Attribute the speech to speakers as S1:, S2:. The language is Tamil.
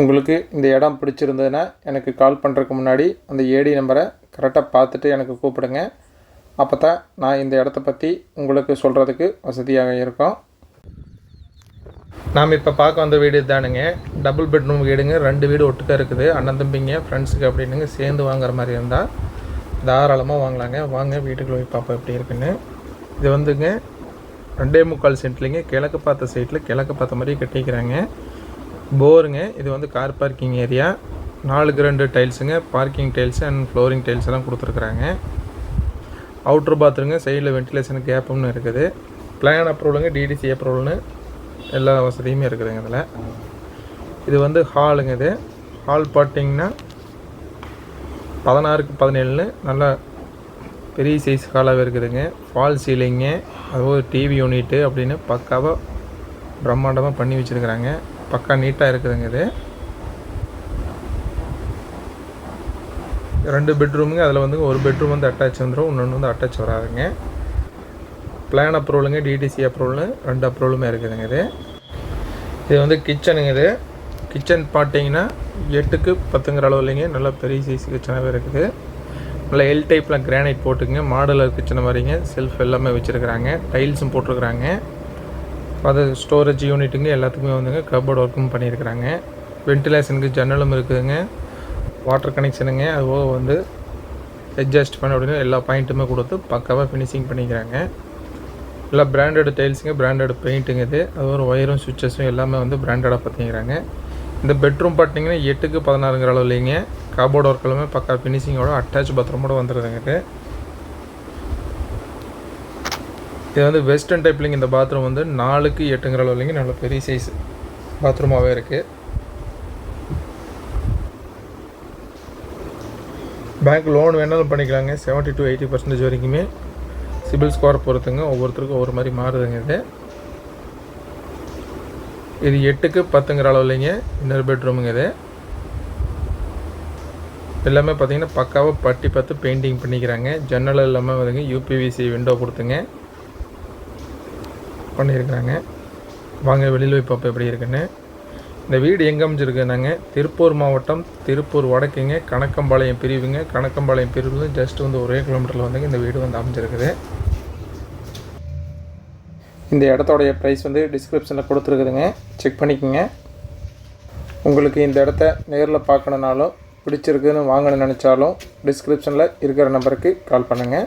S1: உங்களுக்கு இந்த இடம் பிடிச்சிருந்ததுன்னா எனக்கு கால் பண்ணுறதுக்கு முன்னாடி அந்த ஏடி நம்பரை கரெக்டாக பார்த்துட்டு எனக்கு கூப்பிடுங்க. அப்போ தான் நான் இந்த இடத்த பற்றி உங்களுக்கு சொல்கிறதுக்கு வசதியாக இருக்கும். நாம் இப்போ பார்க்க வந்த வீடு தானுங்க டபுள் பெட்ரூம் வீடுங்க. ரெண்டு வீடு ஒட்டுக்கா இருக்குது. அண்ணன் தம்பிங்க ஃப்ரெண்ட்ஸுக்கு அப்படின்னுங்க சேர்ந்து வாங்குற மாதிரி இருந்தால் தாராளமாக வாங்கலாங்க. வாங்க வீட்டுக்குள்ள போய் பார்ப்போம் எப்படி இருக்குன்னு. இது வந்துங்க ரெண்டே முக்கால் சென்ட்லிங்க கிழக்கு பார்த்த சைட்டில் கிழக்கு பார்த்த மாதிரி கட்டிக்கிறாங்க. போருங்க. இது வந்து கார் பார்க்கிங் ஏரியா. நாலுக்கு ரெண்டு டைல்ஸுங்க. Parking tiles and flooring tiles எல்லாம் கொடுத்துருக்குறாங்க. அவுட்ரு பாத்ரூங்க சைடில் வென்டிலேஷன் கேப்புன்னு இருக்குது. பிளான் அப்ரூவலுங்க டிடிசி அப்ரூவல்னு எல்லா வசதியுமே இருக்குதுங்க இதில். இது வந்து ஹாலுங்க இது. ஹால் பார்த்தீங்கன்னா பதினாறுக்கு பதினேழுன்னு நல்லா பெரிய சைஸ் ஹாலாகவே இருக்குதுங்க. ஃபால் சீலிங்கு அதுவும் டிவி யூனிட்டு அப்படின்னு பக்காவாக பிரம்மாண்டமாக பண்ணி வச்சுருக்குறாங்க. பக்கா நீட்டாக இருக்குதுங்க இது. ரெண்டு பெட்ரூமுங்க. அதில் வந்து ஒரு பெட்ரூம் வந்து அட்டாச் வந்துடும் இன்னொன்று வந்து அட்டாச் வராதுங்க. பிளான் அப்ரூவலுங்க டிடிசி அப்ரூவலு ரெண்டு அப்ரூவலுமே இருக்குதுங்க இது. இது வந்து கிச்சனுங்க இது. கிச்சன் பார்த்தீங்கன்னா எட்டுக்கு பத்துங்கிற அளவு இல்லைங்க. நல்லா பெரிய சைஸ் கிச்சனாகவே இருக்குது. நல்லா எல் டைப்பில் கிரானைட் போட்டுக்குங்க. மாடலர் கிச்சன் மாதிரிங்க. செல்ஃப் எல்லாமே வச்சுருக்குறாங்க. டைல்ஸும் போட்டிருக்குறாங்க. அது ஸ்டோரேஜ் யூனிட்டுங்க எல்லாத்துக்குமே வந்துங்க கபோர்ட் ஒர்க்கும் பண்ணியிருக்கிறாங்க. வென்டிலேஷனுக்கு ஜன்னலும் இருக்குதுங்க. வாட்டர் கனெக்ஷனுங்க அதுபோக வந்து அட்ஜஸ்ட் பண்ண அப்படின்னு எல்லா பாயிண்ட்டுமே கொடுத்து பக்காவாக ஃபினிஷிங் பண்ணிக்கிறாங்க. எல்லாம் பிராண்டட் டைல்ஸுங்க பிராண்டட் பெயிண்ட்டுங்க இது. அது ஒரு ஒயரும் சுவிச்சஸும் எல்லாமே வந்து பிராண்டடாக பார்த்திங்கிறாங்க இந்த பெட்ரூம் பார்த்தீங்கன்னா எட்டுக்கு பதினாறுங்கிற அளவு இல்லைங்க கபோர்டு ஒர்க்கெல்லாமே பக்கா ஃபினிஷிங்கோட அட்டாச் பாத்ரூமோட வந்துடுதுங்க இது. இது வந்து வெஸ்டர்ன் டைப்லிங் இந்த பாத்ரூம் வந்து நாலுக்கு எட்டுங்கிற அளவு நல்ல பெரிய சைஸ் பாத்ரூமாகவே இருக்குது பேங்க் லோன் வேணாலும் பண்ணிக்கலாங்க செவன்ட்டி டு எயிட்டி பர்சன்டேஜ் வரைக்குமே. சிபில் ஸ்கோர் பொறுத்துங்க ஒவ்வொருத்தருக்கும் ஒவ்வொரு மாதிரி மாறுதுங்க இது. இது எட்டுக்கு பத்துங்கிற அளவுலைங்க இன்னொரு பெட்ரூமுங்க இது. எல்லாமே பார்த்தீங்கன்னா பக்காவாக பட்டி பார்த்து பெயிண்டிங் பண்ணிக்கிறாங்க. ஜன்னல் எல்லாமே வந்துங்க யூபிவிசி விண்டோ கொடுத்துங்க. பண்ணியிருக்கிறாங்க. வாங்க வெளியில் போய் பார்ப்போம் எப்படி இருக்குன்னு. இந்த வீடு எங்கே அமைஞ்சிருக்குனாங்க திருப்பூர் மாவட்டம் திருப்பூர் வடக்குங்க கணக்கம்பாளையம் பிரிவுங்க. கணக்கம்பாளையம் பிரிவு ஜஸ்ட் வந்து ஒரே கிலோமீட்டரில் வந்துங்க இந்த வீடு வந்து அமைஞ்சிருக்குது. இந்த இடத்தோடைய ப்ரைஸ் வந்து டிஸ்கிரிப்ஷனில் கொடுத்துருக்குதுங்க. செக் பண்ணிக்கோங்க. உங்களுக்கு இந்த இடத்த நேரில் பார்க்கணுனாலும் பிடிச்சிருக்குன்னு வாங்கணும்னு நினச்சாலும் டிஸ்கிரிப்ஷனில் இருக்கிற நம்பருக்கு கால் பண்ணுங்கள்